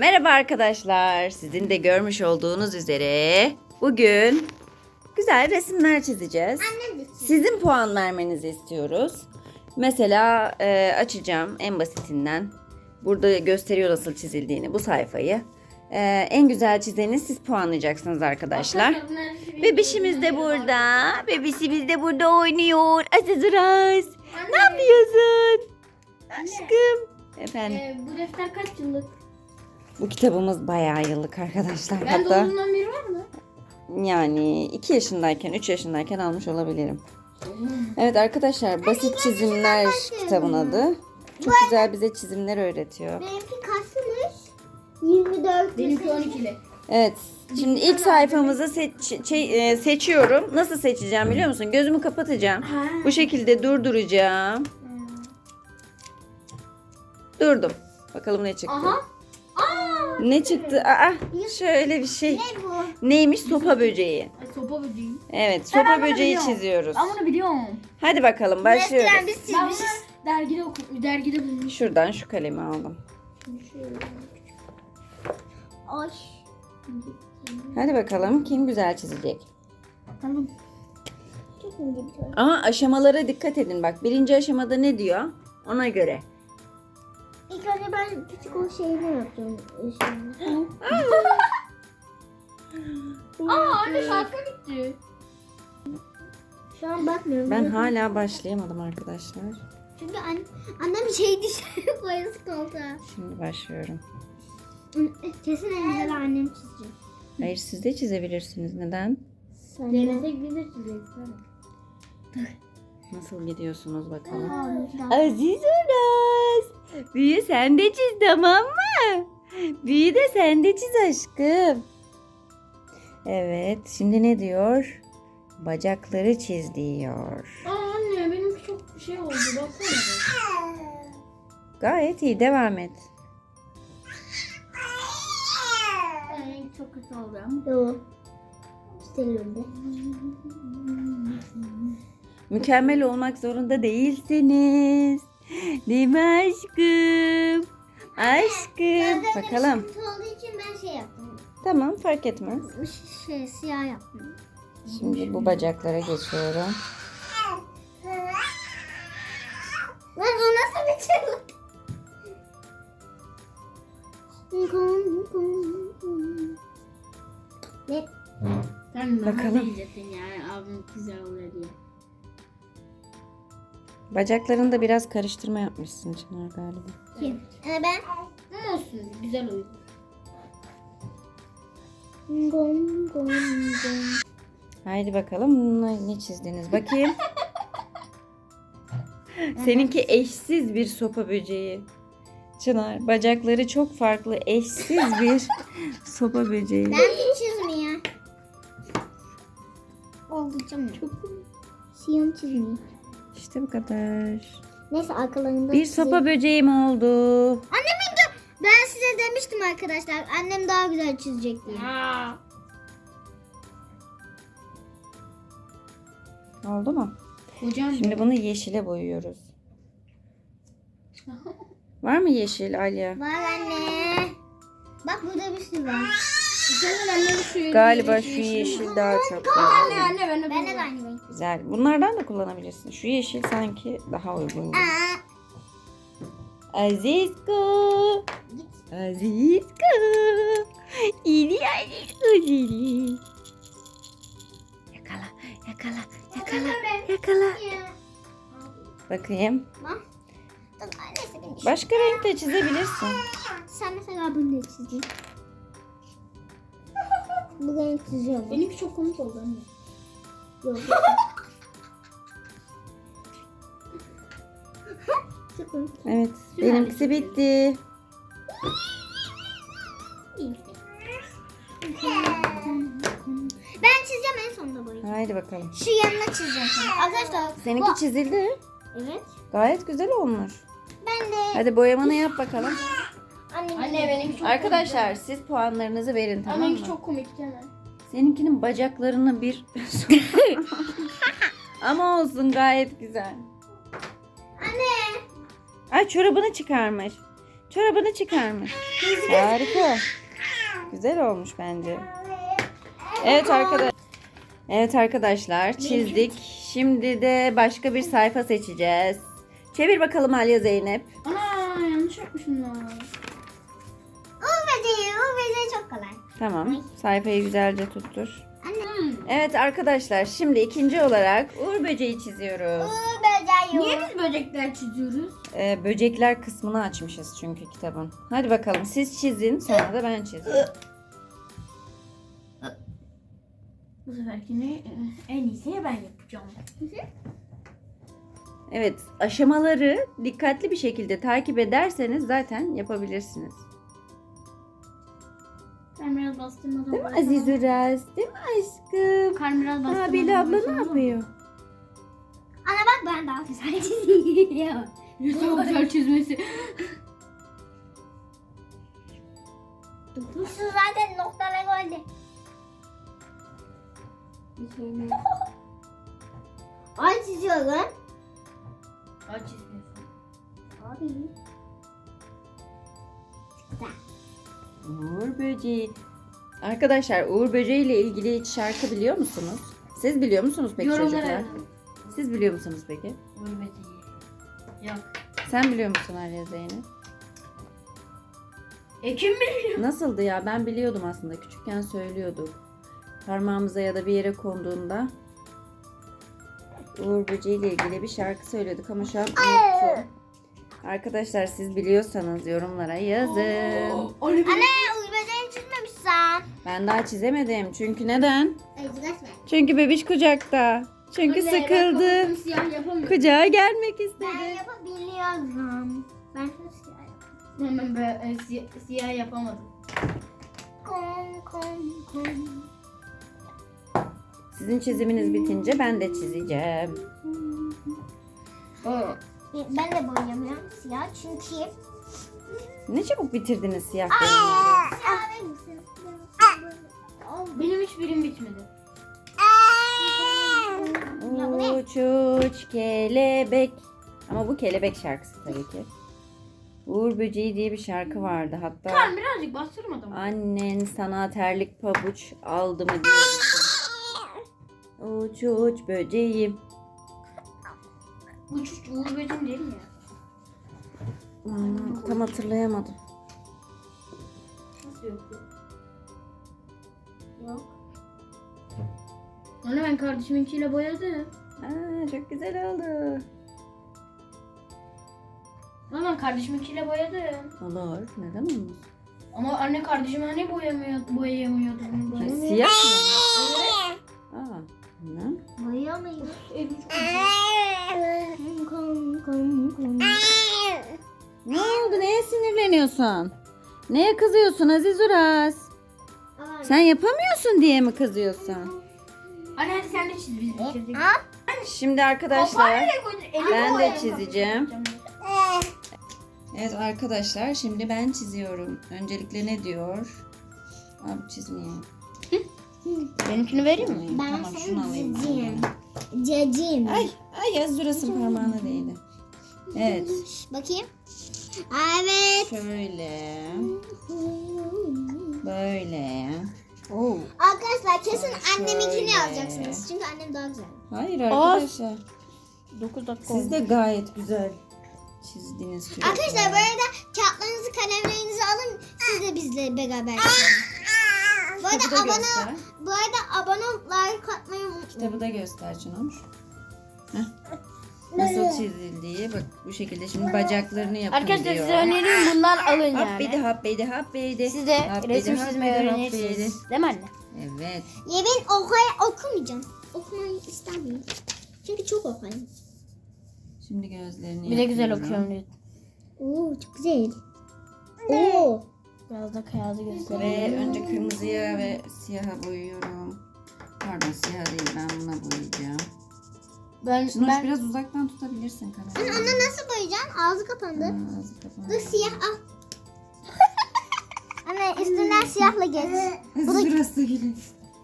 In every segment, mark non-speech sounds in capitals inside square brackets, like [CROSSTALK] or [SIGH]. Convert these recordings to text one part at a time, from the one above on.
Merhaba arkadaşlar. Sizin de görmüş olduğunuz üzere bugün güzel resimler çizeceğiz. Sizin puan vermenizi istiyoruz. Mesela e, açacağım en basitinden. Burada gösteriyor nasıl çizildiğini bu sayfayı. E, en güzel çizeni siz puanlayacaksınız arkadaşlar. Bebişimiz de burada. Bebişimiz de burada oynuyor. Aziz Uras. Ne yapıyorsun? Aşkım. Efendim. Ee, bu defter kaç yıllık? Bu kitabımız bayağı yıllık arkadaşlar. Ben Hatta doğduğumdan beri var mı? yani 2 yaşındayken 3 yaşındayken almış olabilirim. Evet arkadaşlar basit çizimler kitabın adı. Çok güzel bize çizimler öğretiyor. Benimki kaçmış? 24. Benimki 12'li. Evet. Şimdi ilk sayfamızı seç- şey, e, seçiyorum. Nasıl seçeceğim biliyor musun? Gözümü kapatacağım. Bu şekilde durduracağım. Durdum. Bakalım ne çıktı. Aha. Ne çıktı? Aa, şöyle bir şey. Ne bu? Neymiş? Sopa böceği. Sopa böceği. Evet, Ben sopa bunu böceği biliyorum. çiziyoruz. Ben bunu biliyorum. Hadi bakalım başlıyoruz. biz Ben bunu dergide oku dergide bulmuşum. Şuradan şu kalemi aldım. Ay. Hadi bakalım kim güzel çizecek. Tamam. Çok ince bir şey. Ama aşamalara dikkat edin bak. Birinci aşamada ne diyor? Ona göre. İlk önce ben küçük o şeyini yapacağım. Aa anne şarkı bitti. Şu an bakmıyorum. Ben hala başlayamadım arkadaşlar. Çünkü an annem şey dışarı [LAUGHS] boyası koltuğa. Şimdi başlıyorum. Kesin en güzel annem çizecek. Hayır siz de çizebilirsiniz. Neden? Denese güzel çizeceksin. Nasıl gidiyorsunuz bakalım. Aa, Aziz Uras. Büyü sen de çiz tamam mı? Büyü de sen de çiz aşkım. Evet şimdi ne diyor? Bacakları çiz diyor. Aa anne benimki çok şey oldu baksana. Gayet iyi devam et. Çok kötü oldu ama. Yok. İstemiyorum de. Mükemmel olmak zorunda değilsiniz. Değil mi aşkım? Aşkım. Bakalım. Sıkıntı olduğu için ben şey yaptım. Tamam fark etmez. Şey siyah yaptım. Şimdi bu bacaklara geçiyorum. Lan o nasıl bir çığlık? Ne? Sen Bakalım. diyecektin yani abim güzel oluyor diye. Bacaklarını da biraz karıştırma yapmışsın Çınar galiba. Kim? Ee, ben. Ama olsun güzel oyun. Gom gom gom. Haydi bakalım ne ne çizdiniz bakayım. [LAUGHS] Seninki eşsiz bir sopa böceği. Çınar bacakları çok farklı eşsiz bir [LAUGHS] sopa böceği. Ben hiç çizmiyor. Oldu canım. Çok siyah çizmiyor. İşte bu kadar. Neyse arkalarında Bir sopa böceğim oldu. Annemin de ben size demiştim arkadaşlar. Annem daha güzel çizecek diye. Oldu mu? Hocam Şimdi bunu yeşile boyuyoruz. [LAUGHS] Var mı yeşil Alya? Var anne. Bak burada bir sürü var. Galiba şu yeşil daha çok güzel. anne ben de ben de aynı renk. Güzel. Bunlardan da kullanabilirsin. Şu yeşil sanki daha uygun. gibi. Azizko. İyi Azizko seni. Yakala, yakala, yakala, yakala. Ya. Bakayım. Başka renk de çizebilirsin. Sen mesela bunu da çizeyim. Bu renk çiziyorum. Benimki çok komik oldu anne. Yok. [LAUGHS] Sıkın. Evet. Benimkisi bitti. Ben çizeceğim en sonunda boyayı. Haydi bakalım. Şu yanına çizeceğim şimdi. Arkadaşlar. Seninki bu- çizildi. Evet. Gayet güzel olmuş. Ben de. Hadi boyamanı yap bakalım. Anne, benimki çok Arkadaşlar siz puanlarınızı verin tamam mı? çok komik Kenan. Seninkinin bacaklarını bir... [LAUGHS] Ama olsun gayet güzel. Anne. Ay çorabını çıkarmış. Çorabını çıkarmış. Harika. Güzel olmuş bence. Evet arkadaşlar. Evet arkadaşlar çizdik. Şimdi de başka bir sayfa seçeceğiz. Çevir bakalım Alya Zeynep. Ana yanlış yapmışım lan. Tamam. Sayfayı güzelce tuttur. Anne. Evet arkadaşlar şimdi ikinci olarak Uğur böceği çiziyoruz. Uğur böceği. Niye biz böcekler çiziyoruz? Ee, böcekler kısmını açmışız çünkü kitabın. Hadi bakalım siz çizin sonra da ben çizeyim. Bu seferkini e, en iyisi ben yapacağım. Evet aşamaları dikkatli bir şekilde takip ederseniz zaten yapabilirsiniz. Ben biraz bastırmadan Değil mi Aziz Uras? Değil mi aşkım? Karnım biraz bastırmadan Ha Bela abla ne yapıyor? Ana bak ben daha güzel çiziyorum. Ne çok güzel çizmesi. Şu zaten noktalar oldu. Ay çiziyorum. Aç çizmiyorsun. Abi. Uğur böceği. Arkadaşlar Uğur böceği ile ilgili hiç şarkı biliyor musunuz? Siz biliyor musunuz peki çocuklar? Yorumlara Siz biliyor musunuz peki? Ölmedi. Yok. Sen biliyor musun Arya Zeynep? E kim bilir? Nasıldı ya? Ben biliyordum aslında. Küçükken söylüyorduk. Parmağımıza ya da bir yere konduğunda Uğur Böceği ile ilgili bir şarkı söylüyorduk ama şu an unuttum. Arkadaşlar siz biliyorsanız yorumlara yazın. Anne Uğur böceğini çizmemişsen. Ben daha çizemedim. Çünkü neden? Çünkü bebiş kucakta. Çünkü sıkıldı. Siyah yapamıyorum. Kucağa gelmek Ben istedi. yapabiliyorum. Ben çok siyah. Hemen e, siyah, siyah yapamadım. Kom kom kom. Sizin çiziminiz bitince ben de çizeceğim. Ben de boyayamıyorum siyah çünkü. Ne çabuk bitirdiniz siyah boyamayı. Benim hiçbirim bitmedi. Ya bu ne? Uç uç kelebek. Ama bu kelebek şarkısı tabii ki. Uğur Böceği diye bir şarkı vardı. Hatta Tamam birazcık bastırmadım. annen sana terlik pabuç aldı mı diyordu. [LAUGHS] Uç uç böceğim. Uç uç uğur böceğim değil mi ya? Hmm, tam hatırlayamadım. Nasıl yok? Yok. Onu ben kardeşiminkiyle boyadım. Aa, çok güzel oldu. Ama ben kardeşiminkiyle boyadım. Olur. Neden olmaz? Ama anne kardeşim hani boyamıyor, boyayamıyordu bunu boyamıyor. Siyah mı? Aa, bilmem. Çok Kom sinirleniyorsun? Neye kızıyorsun Aziz Uras? Sen yapamıyorsun diye mi kızıyorsun? Anne hadi sen de çiz biz bitirdik. Şimdi arkadaşlar ben de çizeceğim. Evet arkadaşlar şimdi ben çiziyorum. Öncelikle ne diyor? Abi çizmeyeyim. Benimkini vereyim mi? Ben tamam şunu seni alayım. Cacığım. Ay ay Aziz Uras'ın parmağına değdi. Evet Bakayım. Evet. şöyle böyle. Oo. Arkadaşlar kesin Şöyle. anneminkini yazacaksınız. Çünkü annem daha güzel. Hayır arkadaşlar 9 dakika siz de gayet güzel çizdiniz. çocuklar. Arkadaşlar bu arada kağıtlarınızı kalemlerinizi alın. Siz de bizle beraber çizin. Bu arada Kitabı da abone göster. bu arada abone olup like atmayı unutmayın. Kitabı da göster Çınoş. Heh. Nasıl çizildiği bak bu şekilde şimdi bacaklarını yapın Arkadaşlar diyor. size öneririm bundan alın Hop yani. beydi hop beydi. Siz de Hop resim hop çizmeyi hop öğrenirsiniz. Değil mi anne? Evet. Ya ben okuya okumayacağım. Okumayı istemiyorum. Çünkü çok okuyayım. Şimdi gözlerini Bir de güzel yapıyorum. okuyorum lütfen. Oo çok güzel. Oo. Biraz da kağıdı göstereyim. Ve önce kırmızıya ve siyaha boyuyorum. Pardon siyah değil ben buna boyayacağım. Ben, Çınoş ben biraz uzaktan tutabilirsin Anne kamerayı. onu nasıl boyayacaksın? Ağzı kapandı. Aa, ağzı kapalı. Dur siyah al. [LAUGHS] Anne üstünden siyahla geç. Biraz da gelin.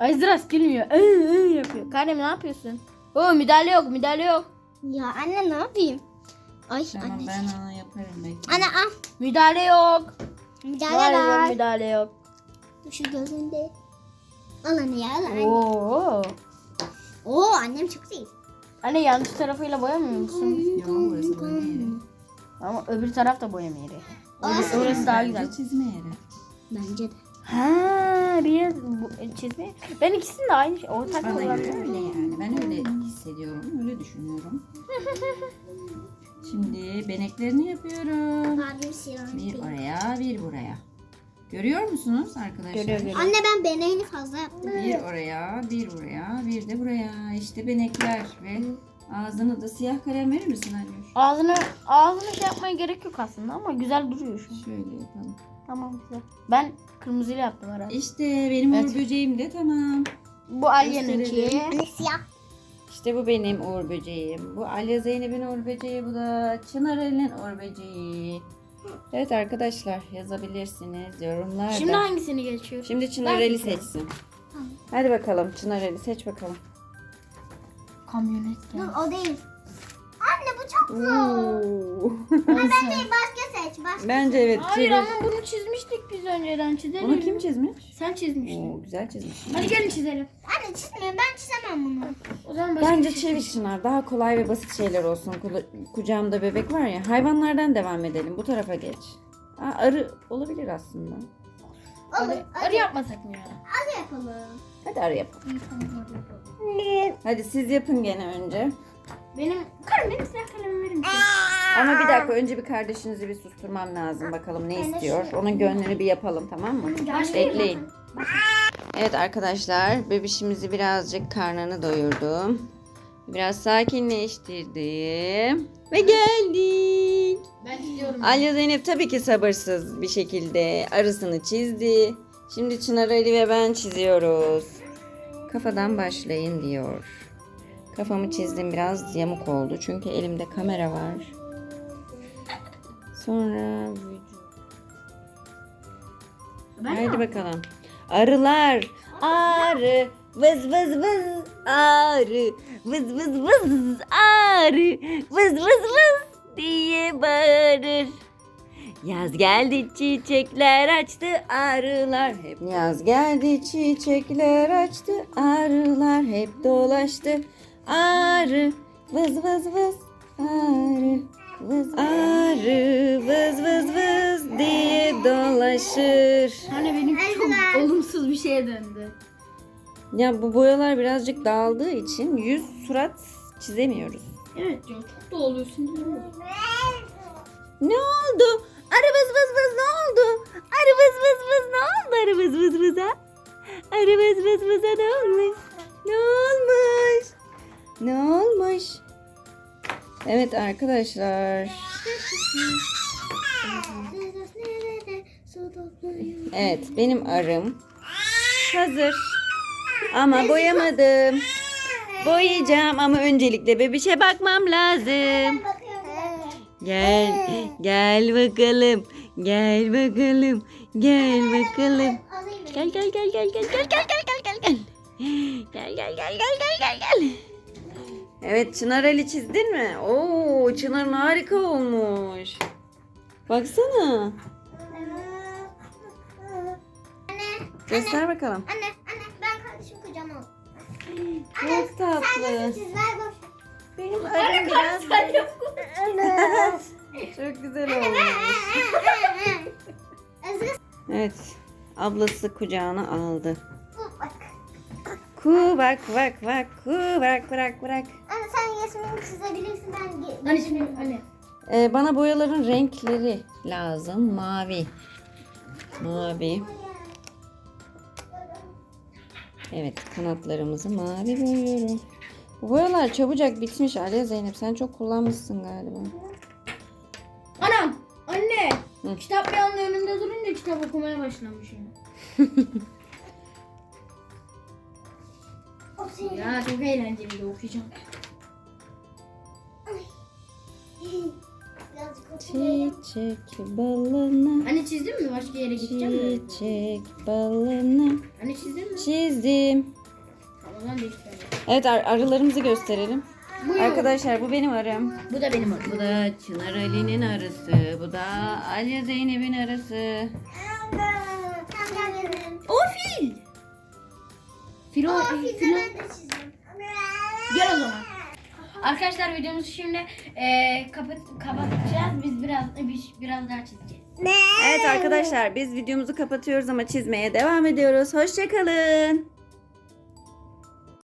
Ayzıras gülmüyor. Iı, ıı yapıyor. Kardeşim ne yapıyorsun? Oo müdahale yok müdahale yok. Ya anne ne yapayım? Ay Tamam anne. ben ona. Yaparım belki. Anne al. Müdahale yok. Müdahale Maalesef var. müdahale yok. Şu gözünde. Al anne ya al anne. Oo. Oo annem çok iyi. Anne yanlış tarafıyla boyamıyor musun? Orası boyama yeri. Ama öbür taraf da boyama yeri. Olsun. Orası daha Bence güzel. çizme yeri. Bence de. Ha, bir bu, çizme. Ben ikisini de aynı şey. Ortak Bana göre öyle yani. Ben öyle hissediyorum. Öyle düşünüyorum. [LAUGHS] Şimdi beneklerini yapıyorum. Siyah. Bir oraya, bir buraya. Görüyor musunuz arkadaşlar? Görüyor, görüyor. Anne ben beneğini fazla yaptım. Bir oraya, bir buraya, bir de buraya. İşte benekler ve ağzını da siyah kalem verir misin Alyoş? Ağzını, ağzını şey yapmaya gerek yok aslında ama güzel duruyor şu an. Şöyle yapalım. Tamam güzel. Ben kırmızıyla yaptım herhalde. İşte benim Evet. uğur böceğim de tamam. Bu Alya'nınki. Gösterelim. Anne siyah. İşte bu benim uğur böceğim. Bu Alya Zeynep'in uğur böceği. Bu da Çınar Ali'nin uğur böceği. Evet arkadaşlar yazabilirsiniz yorumlarda. Şimdi hangisini geçiyor? Şimdi Çınar Ben seçiyorum. seçsin. Hadi bakalım Çınar Ali seç bakalım. Kamyonet Dur geldi. o değil. Anne bu çok zor. [LAUGHS] Oo. Bence başka seç. Başka. Bence evet. Hayır ama bunu çizmiştik biz önceden çizelim. Bunu kim çizmiş? Sen çizmiştin. Oo, güzel çizmiş. Hadi gelin çizelim. Anne çizme ben çizemem bunu. O zaman başka Bence bir şey. Daha kolay ve basit şeyler olsun. Kula- Kucağımda bebek var ya. Hayvanlardan devam edelim. Bu tarafa geç. Aa, arı olabilir aslında. Olur. Arı, arı yapmasak mı ya? Hadi yapalım. Hadi arı yapalım. İyi tamam hadi yapalım. Hadi siz yapın gene önce. Benim karım benim silah kalemimi verir misin? Ama bir dakika önce bir kardeşinizi bir susturmam lazım. Bakalım ne istiyor. Onun gönlünü bir yapalım tamam mı? Bekleyin. Evet arkadaşlar bebişimizi birazcık karnını doyurdum. Biraz sakinleştirdim. Ve geldik. Ben istiyorum. Alya Zeynep tabii ki sabırsız bir şekilde arısını çizdi. Şimdi Çınar Ali ve ben çiziyoruz. Kafadan başlayın diyor. Kafamı çizdim biraz yamuk oldu çünkü elimde kamera var. Sonra vücut. Ben Haydi bakalım. Arılar. Arı. Vız vız vız. Arı. Vız vız vız. Arı. Vız vız vız diye bağırır. Yaz geldi çiçekler açtı arılar hep. Yaz geldi çiçekler açtı arılar hep dolaştı. Arı vız vız vız. Arı vız arı vız vız vız diye dolaşır. Hani benim çok olumsuz bir şeye döndü. Ya bu boyalar birazcık dağıldığı için yüz surat çizemiyoruz. Evet ya çok da oluyorsun değil mi? Ne oldu? Arı vız vız vız ne oldu? Arı vız vız vız ne oldu arı vız vız vıza? Arı vız vız vıza ne olmuş? Ne olmuş? Ne olmuş? Evet arkadaşlar. Evet benim arım hazır. Ama boyamadım. Boyayacağım ama öncelikle bebişe bakmam lazım. Gel, gel bakalım. Gel bakalım. Gel bakalım. Gel gel gel gel gel gel gel gel gel gel gel. Gel gel gel gel gel gel. Evet Çınar Ali çizdin mi? Oo Çınar harika olmuş. Baksana. Göster bakalım. Anne, anne ben kardeşim kucağıma al. Çok tatlı. Siz ver boş. Benim arım biraz çok güzel olmuş. Evet. Ablası kucağına aldı. Ku bak bak bak ku bırak bırak bırak. Anne çizebilirsin ben şimdi hani. Ee, bana boyaların renkleri lazım. Mavi. Mavi. Evet kanatlarımızı mavi boyuyorum. Bu boyalar çabucak bitmiş Aliye Zeynep. Sen çok kullanmışsın galiba. Anam! Anne! Hı. Kitap bir anda önümde durunca kitap okumaya başlamışım. [LAUGHS] Ya çok eğlenceli de okuyacağım. Çiçek balına. Anne çizdin mi? Başka yere gideceğim mi? Çiçek balına. Anne çizdin mi? Çizdim. Tamam lan değiştirelim. Evet ar- arılarımızı gösterelim. Arkadaşlar bu benim arım. Bu da benim adım. Bu da Çınar Ali'nin arısı. Bu da Ali Zeynep'in arısı. O fil. Fil o. Fil. Gel o zaman. Arkadaşlar videomuzu şimdi eee kapat kapatacağız. Biz biraz biz biraz daha çizeceğiz. Evet arkadaşlar biz videomuzu kapatıyoruz ama çizmeye devam ediyoruz. Hoşçakalın.